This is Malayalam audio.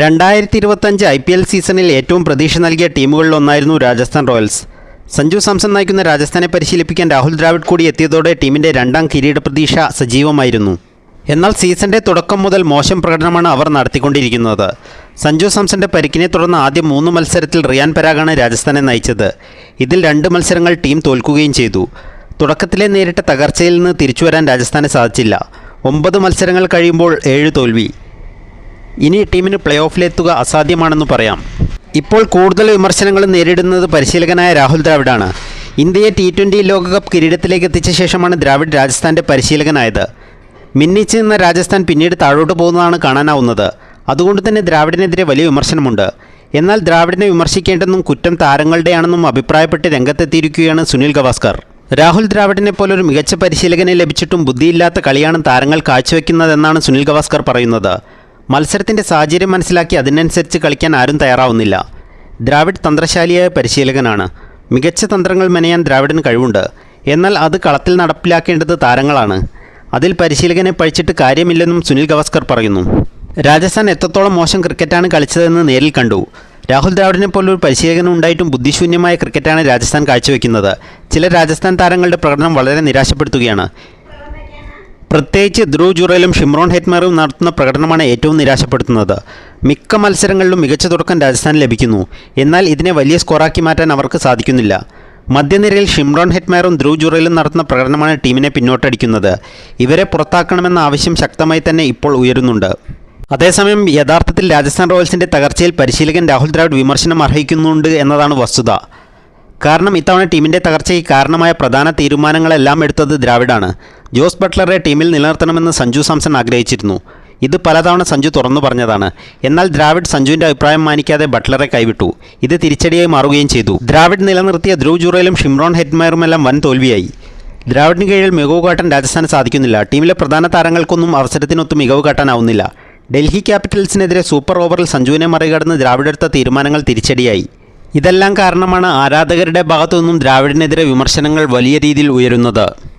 രണ്ടായിരത്തി ഇരുപത്തഞ്ച് ഐ പി എൽ സീസണിൽ ഏറ്റവും പ്രതീക്ഷ നൽകിയ ടീമുകളിലൊന്നായിരുന്നു രാജസ്ഥാൻ റോയൽസ്. സഞ്ജു സാംസൺ നയിക്കുന്ന രാജസ്ഥാനെ പരിശീലിപ്പിക്കാൻ രാഹുൽ ദ്രാവിഡ് കൂടി എത്തിയതോടെ ടീമിന്റെ രണ്ടാം കിരീട പ്രതീക്ഷ സജീവമായിരുന്നു. എന്നാൽ സീസണിന്റെ തുടക്കം മുതൽ മോശം പ്രകടനമാണ് അവർ നടത്തിക്കൊണ്ടിരിക്കുന്നത്. സഞ്ജു സാംസന്റെ പരിക്കിനെ തുടർന്ന് ആദ്യ മൂന്ന് മത്സരത്തിൽ റിയാൻ പരാഗാണ് രാജസ്ഥാനെ നയിച്ചത്. ഇതിൽ രണ്ട് മത്സരങ്ങൾ ടീം തോൽക്കുകയും ചെയ്തു. തുടക്കത്തിലെ നേരിട്ട തകർച്ചയിൽ നിന്ന് തിരിച്ചുവരാൻ രാജസ്ഥാനെ സാധിച്ചില്ല. ഒമ്പത് മത്സരങ്ങൾ കഴിയുമ്പോൾ ഏഴ് തോൽവി. ഇനി ടീമിന് പ്ലേ ഓഫിലെത്തുക അസാധ്യമാണെന്ന് പറയാം. ഇപ്പോൾ കൂടുതൽ വിമർശനങ്ങൾ നേരിടുന്നത് പരിശീലകനായ രാഹുൽ ദ്രാവിഡാണ്. ഇന്ത്യയെ ടി ട്വന്റി ലോകകപ്പ് കിരീടത്തിലേക്ക് എത്തിച്ച ശേഷമാണ് ദ്രാവിഡ് രാജസ്ഥാന്റെ പരിശീലകനായത്. മിന്നിച്ച് നിന്ന രാജസ്ഥാൻ പിന്നീട് താഴോട്ട് പോകുന്നതാണ് കാണാനാവുന്നത്. അതുകൊണ്ട് തന്നെ ദ്രാവിഡിനെതിരെ വലിയ വിമർശനമുണ്ട്. എന്നാൽ ദ്രാവിഡിനെ വിമർശിക്കേണ്ടെന്നും കുറ്റം താരങ്ങളുടെയാണെന്നും അഭിപ്രായപ്പെട്ട് രംഗത്തെത്തിയിരിക്കുകയാണ് സുനിൽ ഗവാസ്കർ. രാഹുൽ ദ്രാവിഡിനെ പോലെ ഒരു മികച്ച പരിശീലകനെ ലഭിച്ചിട്ടും ബുദ്ധിയില്ലാത്ത കളിയാണ് താരങ്ങൾ കാഴ്ചവെക്കുന്നതെന്നാണ് സുനിൽ ഗവാസ്കർ പറയുന്നത്. മത്സരത്തിന്റെ സാഹചര്യം മനസ്സിലാക്കി അതിനനുസരിച്ച് കളിക്കാൻ ആരും തയ്യാറാവുന്നില്ല. ദ്രാവിഡ് തന്ത്രശാലിയായ പരിശീലകനാണ്. മികച്ച തന്ത്രങ്ങൾ മെനയാൻ ദ്രാവിഡിന് കഴിവുണ്ട്. എന്നാൽ അത് കളത്തിൽ നടപ്പിലാക്കേണ്ടത് താരങ്ങളാണ്. അതിൽ പരിശീലകനെ പഴിച്ചിട്ട് കാര്യമില്ലെന്നും സുനിൽ ഗവാസ്കർ പറയുന്നു. രാജസ്ഥാൻ എത്രത്തോളം മോശം ക്രിക്കറ്റാണ് കളിച്ചതെന്ന് നേരിൽ കണ്ടു. രാഹുൽ ദ്രാവിഡിനെ പോലൊരു പരിശീലകൻ ഉണ്ടായിട്ടും ബുദ്ധിശൂന്യമായ ക്രിക്കറ്റാണ് രാജസ്ഥാൻ കാഴ്ചവെക്കുന്നത്. ചില രാജസ്ഥാൻ താരങ്ങളുടെ പ്രകടനം വളരെ നിരാശപ്പെടുത്തുകയാണ്. പ്രത്യേകിച്ച് ധ്രുവ് ജുറയിലും ഷിമ്രോൺ ഹെറ്റ്മറും നടത്തുന്ന പ്രകടനമാണ് ഏറ്റവും നിരാശപ്പെടുത്തുന്നത്. മിക്ക മത്സരങ്ങളിലും മികച്ച തുടക്കം രാജസ്ഥാൻ ലഭിക്കുന്നു. എന്നാൽ ഇതിനെ വലിയ സ്കോറാക്കി മാറ്റാൻ അവർക്ക് സാധിക്കുന്നില്ല. മധ്യനിരയിൽ ഷിംറോൺ ഹെറ്റ്മറും ധ്രുവ് ജുറയിലും നടത്തുന്ന പ്രകടനമാണ് ടീമിനെ പിന്നോട്ടടിക്കുന്നത്. ഇവരെ പുറത്താക്കണമെന്ന ആവശ്യം ശക്തമായി തന്നെ ഇപ്പോൾ ഉയരുന്നുണ്ട്. അതേസമയം യഥാർത്ഥത്തിൽ രാജസ്ഥാൻ റോയൽസിന്റെ തകർച്ചയിൽ പരിശീലകൻ രാഹുൽ ദ്രാവിഡ് വിമർശനം അർഹിക്കുന്നുണ്ട് എന്നതാണ് വസ്തുത. കാരണം ഇത്തവണ ടീമിന്റെ തകർച്ചയ്ക്ക് കാരണമായ പ്രധാന തീരുമാനങ്ങളെല്ലാം എടുത്തത് ദ്രാവിഡാണ്. ജോസ് ബട്ട്ലറെ ടീമിൽ നിലനിർത്തണമെന്ന് സഞ്ജു സാംസൺ ആഗ്രഹിച്ചിരുന്നു. ഇത് പലതവണ സഞ്ജു തുറന്നു പറഞ്ഞതാണ്. എന്നാൽ ദ്രാവിഡ് സഞ്ജുവിന്റെ അഭിപ്രായം മാനിക്കാതെ ബട്ട്ലറെ കൈവിട്ടു. ഇത് തിരിച്ചടിയായി മാറുകയും ചെയ്തു. ദ്രാവിഡ് നിലനിർത്തിയ ധ്രുവ് ജുറയിലും ഷിംറോൺ ഹെറ്റ്മയറുമെല്ലാം വൻ തോൽവിയായി. ദ്രാവിഡിന് കീഴിൽ മികവ് കാട്ടാൻ രാജസ്ഥാന് സാധിക്കുന്നില്ല. ടീമിലെ പ്രധാന താരങ്ങൾക്കൊന്നും അവസരത്തിനൊത്ത് മികവ് കാട്ടാനാവുന്നില്ല. ഡൽഹി ക്യാപിറ്റൽസിനെതിരെ സൂപ്പർ ഓവറിൽ സഞ്ജുവിനെ മറികടന്ന് ദ്രാവിഡെടുത്ത തീരുമാനങ്ങൾ തിരിച്ചടിയായി. ഇതെല്ലാം കാരണമാണ് ആരാധകരുടെ ഭാഗത്തുനിന്നും ദ്രാവിഡിനെതിരെ വിമർശനങ്ങൾ വലിയ രീതിയിൽ ഉയരുന്നത്.